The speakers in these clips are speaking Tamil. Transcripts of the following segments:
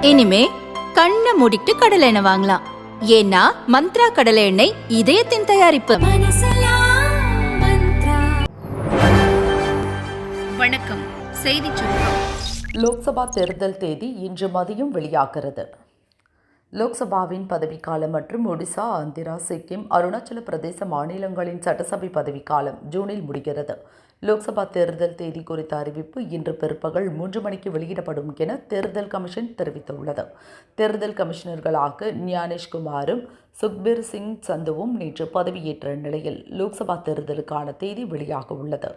இனிமே கண்ணை மூடிட்டு கடலை எண்ணெய் வாங்கலாம். ஏன்னா மந்த்ரா கடலை எண்ணெய் இதயத்தின் தயாரிப்பு. வணக்கம். செய்தி சுருக்கம். லோக்சபா தேர்தல் தேதி இன்று மதியம் வெளியாகிறது. லோக்சபாவின் பதவிக்காலம் மற்றும் ஒடிசா ஆந்திரா சிக்கிம் அருணாச்சல பிரதேச மாநிலங்களின் சட்டசபை பதவிக்காலம் ஜூனில் முடிகிறது. லோக்சபா தேர்தல் தேதி குறித்த அறிவிப்பு இன்று பிற்பகல் மூன்று மணிக்கு வெளியிடப்படும் என தேர்தல் கமிஷன் தெரிவித்துள்ளது. தேர்தல் கமிஷனர்களாக ஞானேஷ்குமாரும் சுக்பீர் சிங் சந்துவும் நேற்று பதவியேற்ற நிலையில் லோக்சபா தேர்தலுக்கான தேதி வெளியாக உள்ளது.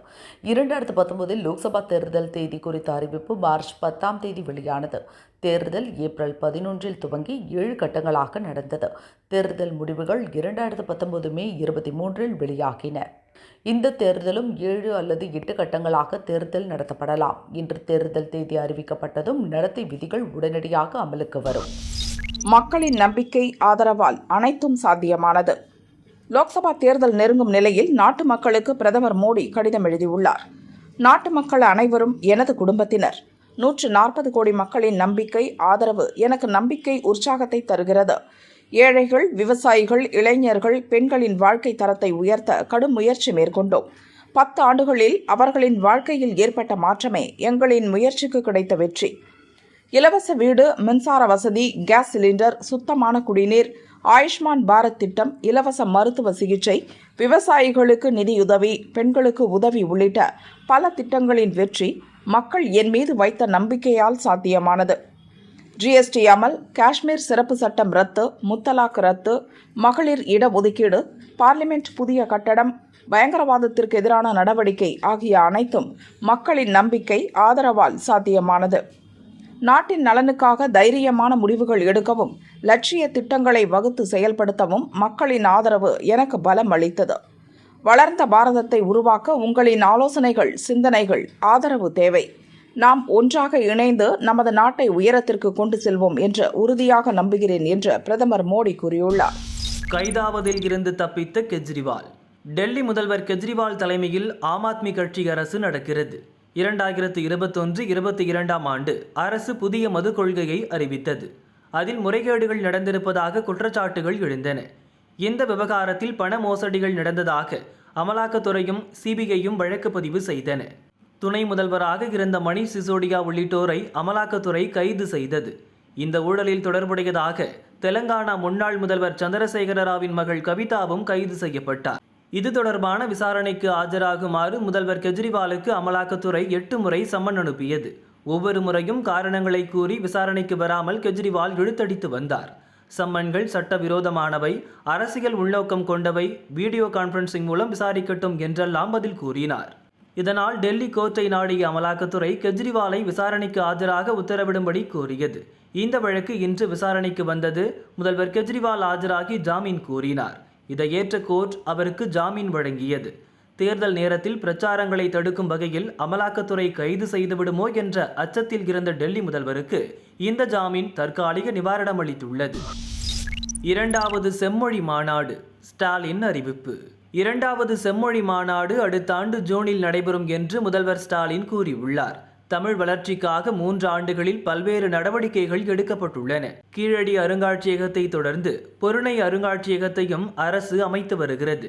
இரண்டாயிரத்து பத்தொன்பதில் லோக்சபா தேர்தல் தேதி குறித்த அறிவிப்பு மார்ச் பத்தாம் தேதி வெளியானது. தேர்தல் ஏப்ரல் பதினொன்றில் துவங்கி ஏழு கட்டங்களாக நடந்தது. தேர்தல் முடிவுகள் இரண்டாயிரத்து பத்தொன்பது மே இருபத்தி மூன்றில் வெளியாகின. இந்த தேர்தலும் ஏழு அல்லது எட்டு கட்டங்களாக தேர்தல் நடத்தப்படலாம். இன்று தேர்தல் தேதி அறிவிக்கப்பட்டதும் நடத்தை விதிகள் உடனடியாக அமலுக்கு வரும். மக்களின் நம்பிக்கை ஆதரவால் அனைத்தும் சாத்தியமானது. லோக்சபா தேர்தல் நெருங்கும் நிலையில் நாட்டு மக்களுக்கு பிரதமர் மோடி கடிதம் எழுதியுள்ளார். நாட்டு மக்கள் அனைவரும் எனது குடும்பத்தினர். நூற்று நாற்பது கோடி மக்களின் நம்பிக்கை ஆதரவு எனக்கு நம்பிக்கை உற்சாகத்தை தருகிறது. ஏழைகள் விவசாயிகள் இளைஞர்கள் பெண்களின் வாழ்க்கை தரத்தை உயர்த்த கடும் முயற்சி மேற்கொண்டோம். பத்து ஆண்டுகளில் அவர்களின் வாழ்க்கையில் ஏற்பட்ட மாற்றமே எங்களின் முயற்சிக்கு கிடைத்த வெற்றி. இலவச வீடு மின்சார வசதி கேஸ் சிலிண்டர் சுத்தமான குடிநீர் ஆயுஷ்மான் பாரத் திட்டம் இலவச மருத்துவ சிகிச்சை விவசாயிகளுக்கு நிதியுதவி பெண்களுக்கு உதவி உள்ளிட்ட பல திட்டங்களின் வெற்றி மக்கள் என் மீது வைத்த நம்பிக்கையால் சாத்தியமானது. ஜிஎஸ்டி அமல் காஷ்மீர் சிறப்பு சட்டம் ரத்து முத்தலாக் ரத்து மகளிர் இடஒதுக்கீடு பார்லிமெண்ட் புதிய கட்டடம் பயங்கரவாதத்திற்கு எதிரான நடவடிக்கை ஆகிய அனைத்தும் மக்களின் நம்பிக்கை ஆதரவால் சாத்தியமானது. நாட்டின் நலனுக்காக தைரியமான முடிவுகள் எடுக்கவும் லட்சிய திட்டங்களை வகுத்து செயல்படுத்தவும் மக்களின் ஆதரவு எனக்கு பலம் அளித்தது. வளர்ந்த பாரதத்தை உருவாக்க உங்களின் ஆலோசனைகள் சிந்தனைகள் ஆதரவு தேவை. நாம் ஒன்றாக இணைந்து நமது நாட்டை உயரத்திற்கு கொண்டு செல்வோம் என்று உறுதியாக நம்புகிறேன் என்று பிரதமர் மோடி கூறியுள்ளார். கைதாவதில் இருந்து தப்பித்த கெஜ்ரிவால். டெல்லி முதல்வர் கெஜ்ரிவால் தலைமையில் ஆம் ஆத்மி கட்சி அரசு நடக்கிறது. இரண்டாயிரத்து இருபத்தொன்று இருபத்தி இரண்டாம் ஆண்டு அரசு புதிய மது கொள்கையை அறிவித்தது. அதில் முறைகேடுகள் நடந்திருப்பதாக குற்றச்சாட்டுகள் எழுந்தன. இந்த விவகாரத்தில் பண மோசடிகள் நடந்ததாக அமலாக்கத்துறையும் சிபிஐயும் வழக்கு பதிவு செய்தன. துணை முதல்வராக இருந்த மணிஷ் சிசோடியா உள்ளிட்டோரை அமலாக்கத்துறை கைது செய்தது. இந்த ஊழலில் தொடர்புடையதாக தெலங்கானா முன்னாள் முதல்வர் சந்திரசேகர ராவின் மகள் கவிதாவும் கைது செய்யப்பட்டார். இது தொடர்பான விசாரணைக்கு ஆஜராகுமாறு முதல்வர் கெஜ்ரிவாலுக்கு அமலாக்கத்துறை எட்டு முறை சம்மன் அனுப்பியது. ஒவ்வொரு முறையும் காரணங்களை கூறி விசாரணைக்கு வராமல் கெஜ்ரிவால் இழுத்தடித்து வந்தார். சம்மன்கள் சட்டவிரோதமானவை அரசியல் உள்நோக்கம் கொண்டவை வீடியோ கான்ஃபரன்சிங் மூலம் விசாரிக்கட்டும் என்றெல்லாம் பதில் கூறினார். இதனால் டெல்லி கோர்ட்டை நாடிய அமலாக்கத்துறை கெஜ்ரிவாலை விசாரணைக்கு ஆஜராக உத்தரவிடும்படி கோரியது. இந்த வழக்கு இன்று விசாரணைக்கு வந்தது முதல்வர் கெஜ்ரிவால் ஆஜராகி ஜாமீன் கோரினார் இதை ஏற்ற கோர்ட் அவருக்கு ஜாமீன் வழங்கியது. தேர்தல் நேரத்தில் பிரச்சாரங்களை தடுக்கும் வகையில் அமலாக்கத்துறை கைது செய்துவிடுமோ என்ற அச்சத்தில் இருந்த டெல்லி முதல்வருக்கு இந்த ஜாமீன் தற்காலிக நிவாரணம் அளித்துள்ளது. இரண்டாவது செம்மொழி மாநாடு ஸ்டாலின் அறிவிப்பு. இரண்டாவது செம்மொழி மாநாடு அடுத்த ஆண்டு ஜூனில் நடைபெறும் என்று முதல்வர் ஸ்டாலின் கூறியுள்ளார். தமிழ் வளர்ச்சிக்காக மூன்று ஆண்டுகளில் பல்வேறு நடவடிக்கைகள் எடுக்கப்பட்டுள்ளன. கீழடி அருங்காட்சியகத்தை தொடர்ந்து பொருணை அருங்காட்சியகத்தையும் அரசு அமைத்து வருகிறது.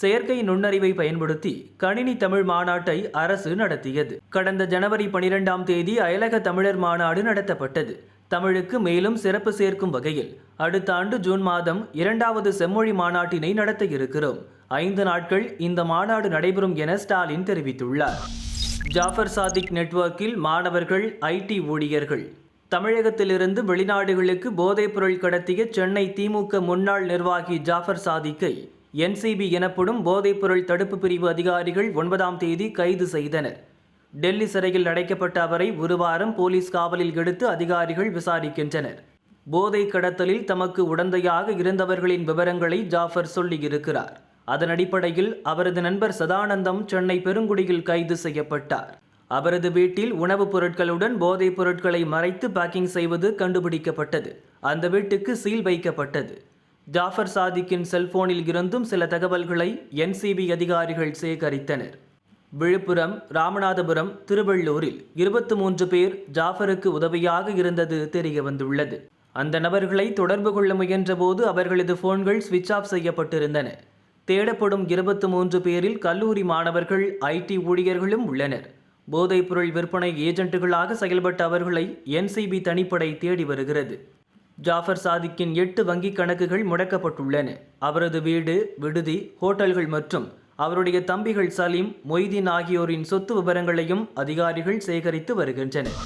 செயற்கை நுண்ணறிவை பயன்படுத்தி கணினி தமிழ் மாநாட்டை அரசு நடத்தியது. கடந்த ஜனவரி பனிரெண்டாம் தேதி அயலக தமிழர் மாநாடு நடத்தப்பட்டது. தமிழுக்கு மேலும் சிறப்பு சேர்க்கும் வகையில் அடுத்த ஆண்டு ஜூன் மாதம் இரண்டாவது செம்மொழி மாநாட்டினை நடத்த இருக்கிறோம். ஐந்து நாட்கள் இந்த மாநாடு நடைபெறும் என ஸ்டாலின் தெரிவித்துள்ளார். ஜாஃபர் சாதிக் நெட்வொர்க்கில் மாணவர்கள் ஐடி ஊழியர்கள். தமிழகத்திலிருந்து வெளிநாடுகளுக்கு போதைப்பொருள் கடத்திய சென்னை திமுக முன்னாள் நிர்வாகி ஜாஃபர் சாதிக்கை என்சிபி எனப்படும் போதைப்பொருள் தடுப்பு பிரிவு அதிகாரிகள் ஒன்பதாம் தேதி கைது செய்தனர். டெல்லி சிறையில் அடைக்கப்பட்ட அவரை ஒரு வாரம் போலீஸ் காவலில் எடுத்து அதிகாரிகள் விசாரிக்கின்றனர். போதை கடத்தலில் தமக்கு உடந்தையாக இருந்தவர்களின் விவரங்களை ஜாஃபர் சொல்லியிருக்கிறார். அதன் அடிப்படையில் அவரது நண்பர் சதானந்தம் சென்னை பெருங்குடியில் கைது செய்யப்பட்டார். அவரது வீட்டில் உணவுப் பொருட்களுடன் போதைப் பொருட்களை மறைத்து பேக்கிங் செய்வது கண்டுபிடிக்கப்பட்டது. அந்த வீட்டுக்கு சீல் வைக்கப்பட்டது. ஜாஃபர் சாதிக்கின் செல்போனில் இருந்தும் சில தகவல்களை என்சிபி அதிகாரிகள் சேகரித்தனர். விழுப்புரம் ராமநாதபுரம் திருவள்ளூரில் இருபத்து மூன்று பேர் ஜாஃபருக்கு உதவியாக இருந்தது தெரிய வந்துள்ளது. அந்த நபர்களை தொடர்பு கொள்ள முயன்றபோது அவர்களது போன்கள் சுவிட்ச் ஆஃப் செய்யப்பட்டிருந்தன. தேடப்படும் இருபத்து மூன்று பேரில் கல்லூரி மாணவர்கள் ஐடி ஊழியர்களும் உள்ளனர். போதைப்பொருள் விற்பனை ஏஜென்ட்டுகளாக செயல்பட்ட அவர்களை என்சிபி தனிப்படை தேடி வருகிறது. ஜாஃபர் சாதிக்கின் எட்டு வங்கிக் கணக்குகள் முடக்கப்பட்டுள்ளன. அவரது வீடு விடுதி ஹோட்டல்கள் மற்றும் அவருடைய தம்பிகள் சலீம் மொய்தீன் ஆகியோரின் சொத்து விவரங்களையும் அதிகாரிகள் சேகரித்து வருகின்றனர்.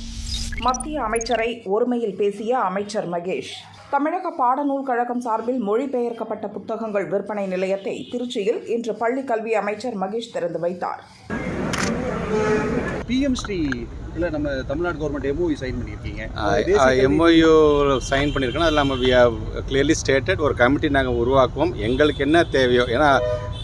மத்திய அமைச்சரை ஒருமையில் பேசிய அமைச்சர் மகேஷ் தமிழக பாடநூல் கழகம் சார்பில் மொழிபெயர்க்கப்பட்ட புத்தகங்கள் விற்பனை நிலையத்தை திருச்சியில் இன்று பள்ளி கல்வி அமைச்சர் மகேஷ் திறந்து வைத்தார். பிஎம் ஸ்ரீ இல்ல நம்ம தமிழ்நாடு கவர்மெண்ட் எம்ஓவி சைன் பண்ணியிருக்கீங்க. எம்ஓயு சைன் பண்ணியிருக்கோம். அதில் நம்ம வி கிளியர்லி ஸ்டேட்டட் ஒரு கமிட்டி நாங்கள் உருவாக்குவோம். எங்களுக்கு என்ன தேவையோ ஏன்னா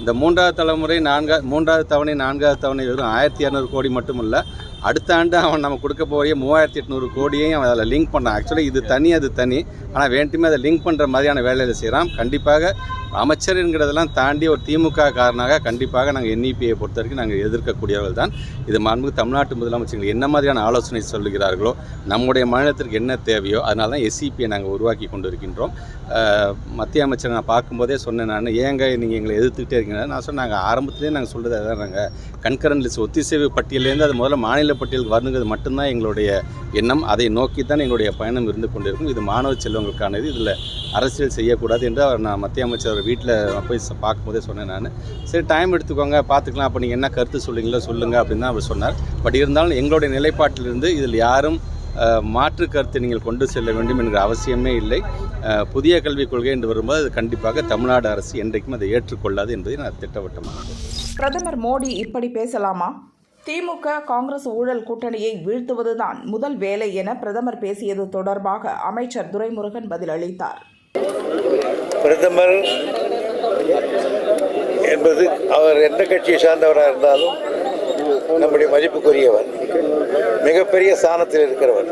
இந்த மூன்றாவது தலைமுறை நான்கா மூன்றாவது தவணை நான்காவது தவணை வெறும் ஆயிரத்தி இரநூறு கோடி மட்டும் இல்லை அடுத்த ஆண்டு அவன் நம்ம கொடுக்க போகிற மூவாயிரத்தி எட்நூறு கோடியையும் அவன் அதில் லிங்க் பண்ணான். ஆக்சுவலி இது தனி அது தனி. ஆனால் வேண்டுமே அதை லிங்க் பண்ணுற மாதிரியான வேலையில் செய்கிறான் கண்டிப்பாக அமைச்சர் என்கிறதெல்லாம் தாண்டி ஒரு திமுக காரணமாக கண்டிப்பாக நாங்கள் என்இபியை பொறுத்த வரைக்கும் நாங்கள் எதிர்க்கக்கூடியவர்கள் தான். இது மாண்பு தமிழ்நாட்டு முதலமைச்சர்கள் என்ன மாதிரியான ஆலோசனை சொல்லுகிறார்களோ நம்முடைய மாநிலத்திற்கு என்ன தேவையோ அதனால தான் எஸ்சிபியை நாங்கள் உருவாக்கி கொண்டு இருக்கின்றோம் மத்திய அமைச்சரை நான் பார்க்கும்போதே சொன்னேன் நான் ஏங்க நீங்கள் எங்களை எதிர்த்துக்கிட்டே இருக்கீங்க. நான் சொன்னேன் நாங்கள் ஆரம்பத்திலே நாங்கள் சொல்கிறது அதான் நாங்கள் கண்கரன் லிஸ்ட் ஒத்திசைவு பட்டியலேருந்து அது முதல்ல மாநில பட்டியலுக்கு வரணுங்கிறது மட்டும்தான் எங்களுடைய எண்ணம். அதை நோக்கி தான் எங்களுடைய பயணம் இருந்து கொண்டிருக்கும். இது மாணவ செல்வங்களுக்கானது. இதில் அரசியல் செய்யக்கூடாது என்று அவர் நான் மத்திய அமைச்சர் வீட்டில் போய் பார்க்கும்போதே சொன்னேன் நான். சரி டைம் எடுத்துக்கோங்க. பார்த்துக்கலாம். அப்போ நீங்கள் என்ன கருத்து சொல்லுங்களோ சொல்லுங்கள் அப்படின்னு தான் அவர் சொன்னார். பட் இருந்தாலும் எங்களுடைய நிலைப்பாட்டிலிருந்து இதில் யாரும் மாற்று கருத்தை நீங்கள் கொண்டு செல்ல வேண்டும் என்கிற அவசியமே இல்லை. புதிய கல்விக் கொள்கை என்று வரும்போது அது கண்டிப்பாக தமிழ்நாடு அரசு என்றைக்கும் அதை ஏற்றுக்கொள்ளாது என்பதை நான் திட்டவட்டமாக பிரதமர் மோடி இப்படி பேசலாமா? திமுக காங்கிரஸ் ஊழல் கூட்டணியை வீழ்த்துவதுதான் முதல் வேலை என பிரதமர் பேசியது தொடர்பாக அமைச்சர் துரைமுருகன் பதிலளித்தார். பிரதமர் என்பது அவர் எந்த கட்சியை சார்ந்தவராக இருந்தாலும் நம்முடைய மதிப்புக்குரியவர் மிகப்பெரிய ஸ்தானத்தில் இருக்கிறவர்.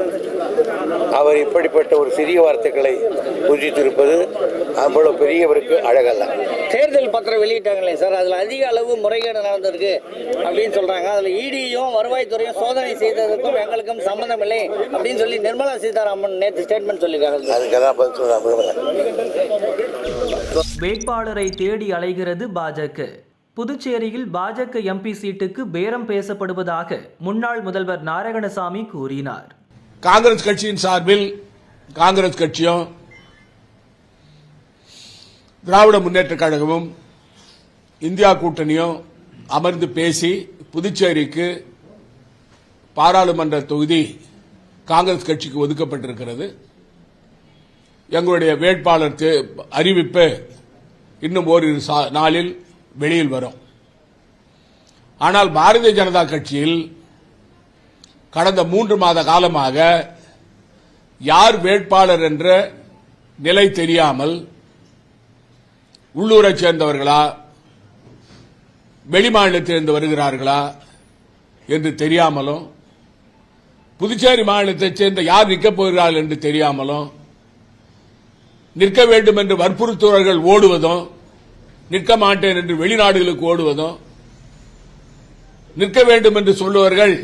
அவர் இப்படிப்பட்ட ஒரு சிறிய வார்த்தைகளை புஜித்திருப்பது அவ்வளவு பெரியவருக்கு அழகல்ல. தேர்தல் பத்திரம் வெளியிட்டாங்களே சார் அதில் அதிக அளவு முறைகேடு நடந்திருக்கு அப்படின்னு சொல்றாங்க. அதில் இடியும் வருவாய்த்துறையும் சோதனை செய்ததற்கும் எங்களுக்கும் சம்மந்தம் இல்லை அப்படின்னு சொல்லி நிர்மலா சீதாராமன் நேற்று ஸ்டேட்மெண்ட் சொல்லியிருக்காங்க அதுக்கெல்லாம் பதில் வேட்பாளரை தேடி அலைகிறது பாஜக. புதுச்சேரியில் பாஜக எம்பி சீட்டுக்கு பேரம் பேசப்படுவதாக முன்னாள் முதல்வர் நாராயணசாமி கூறினார். காங்கிரஸ் கட்சியின் சார்பில் காங்கிரஸ் கட்சியும் திராவிட முன்னேற்ற கழகமும் இந்தியா கூட்டணியும் அமர்ந்து பேசி புதுச்சேரிக்கு பாராளுமன்ற தொகுதி காங்கிரஸ் கட்சிக்கு ஒதுக்கப்பட்டிருக்கிறது. எங்களுடைய வேட்பாளர் தே- அறிவிப்பு இன்னும் ஓரிரு சா- நாளில் வெளியில் வரும். ஆனால் பாரதிய ஜனதா கட்சியில் கடந்த மூன்று மாத காலமாக யார் வேட்பாளர் என்ற நிலை தெரியாமல் உள்ளூரைச் சேர்ந்தவர்களா வெளிமாநிலத்திலிருந்து வருகிறார்களா என்று தெரியாமலும் புதுச்சேரி மாநிலத்தைச் சேர்ந்த யார் நிற்கப் போகிறார்கள் என்று தெரியாமலும் நிற்க வேண்டும் என்று வற்புறுத்துவர்கள் ஓடுவதும் நிற்க மாட்டேன் என்று வெளிநாடுகளுக்கு ஓடுவதும் நிற்க வேண்டும் என்று சொல்லுவர்கள்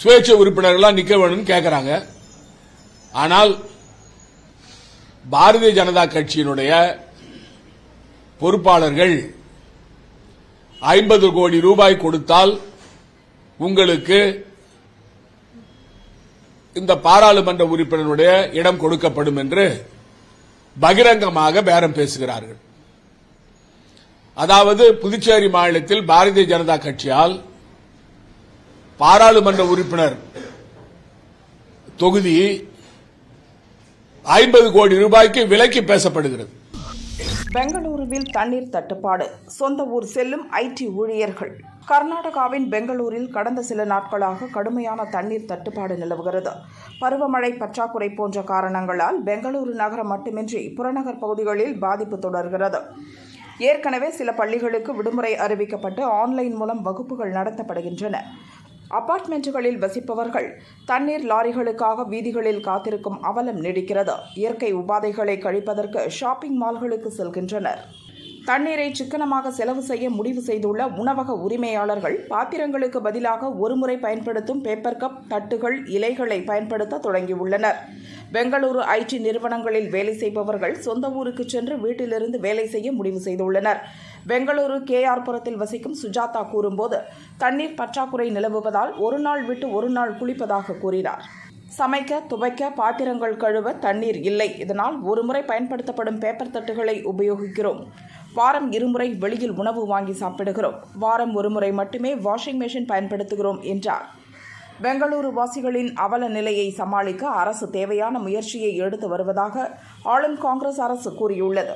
சுயேட்சை உறுப்பினர்களா நிக்க வேணும்னு கேட்கிறாங்க ஆனால் பாரதிய ஜனதா கட்சியினுடைய பொறுப்பாளர்கள் ஐம்பது கோடி ரூபாய் கொடுத்தால் உங்களுக்கு இந்த பாராளுமன்ற உறுப்பினருடைய இடம் கொடுக்கப்படும் என்று பகிரங்கமாக பேரம் பேசுகிறார்கள். அதாவது புதுச்சேரி மாநிலத்தில் பாரதிய ஜனதா கட்சியால் பாராளுமன்ற உறுப்பினர் தொகுதி ஐம்பது கோடி ரூபாய்க்கு விலைக்கு பேசப்படுகிறது. பெங்களூருவில் தண்ணீர் தட்டுப்பாடு. சொந்த ஊர் செல்லும் ஐடி ஊழியர்கள். கர்நாடகாவின் பெங்களூரில் கடந்த சில நாட்களாக கடுமையான தண்ணீர் தட்டுப்பாடு நிலவுகிறது. பருவமழை பற்றாக்குறை போன்ற காரணங்களால் பெங்களூரு நகரம் மட்டுமின்றி புறநகர் பகுதிகளில் பாதிப்பு தொடர்கிறது. ஏற்கனவே சில பள்ளிகளுக்கு விடுமுறை அறிவிக்கப்பட்டு ஆன்லைன் மூலம் வகுப்புகள் நடத்தப்படுகின்றன. அபார்ட்மெண்ட்டுகளில் வசிப்பவர்கள் தண்ணீர் லாரிகளுக்காக வீதிகளில் காத்திருக்கும் அவலம் நீடிக்கிறது. இயற்கை உபாதைகளை கழிப்பதற்கு ஷாப்பிங் மால்களுக்கு செல்கின்றனர். தண்ணீரை சிக்கனமாக செலவு செய்ய முடிவு செய்துள்ள உணவக உரிமையாளர்கள் பாத்திரங்களுக்கு பதிலாக ஒருமுறை பயன்படுத்தும் பேப்பர் கப் தட்டுகள் இலைகளை பயன்படுத்த தொடங்கியுள்ளனர். பெங்களூரு ஐடி நிறுவனங்களில் வேலை செய்பவர்கள் சொந்த ஊருக்கு சென்று வீட்டிலிருந்து வேலை செய்ய முடிவு செய்துள்ளனர். பெங்களூரு கேஆர்புரத்தில் வசிக்கும் சுஜாதா கூறும்போது தண்ணீர் பற்றாக்குறை நிலவுவதால் ஒரு நாள் விட்டு ஒரு நாள் குளிப்பதாக கூறினார். சமைக்க துவைக்க பாத்திரங்கள் கழுவ தண்ணீர் இல்லை. இதனால் ஒருமுறை பயன்படுத்தப்படும் பேப்பர் தட்டுகளை உபயோகிக்கிறோம். வாரம் இருமுறை வெளியில் உணவு வாங்கி சாப்பிடுகிறோம். வாரம் ஒருமுறை மட்டுமே வாஷிங் மெஷின் பயன்படுத்துகிறோம் என்றார். பெங்களூரு வாசிகளின் அவல நிலையை சமாளிக்க அரசு தேவையான முயற்சியை எடுத்து வருவதாக ஆளும் காங்கிரஸ் அரசு கூறியுள்ளது.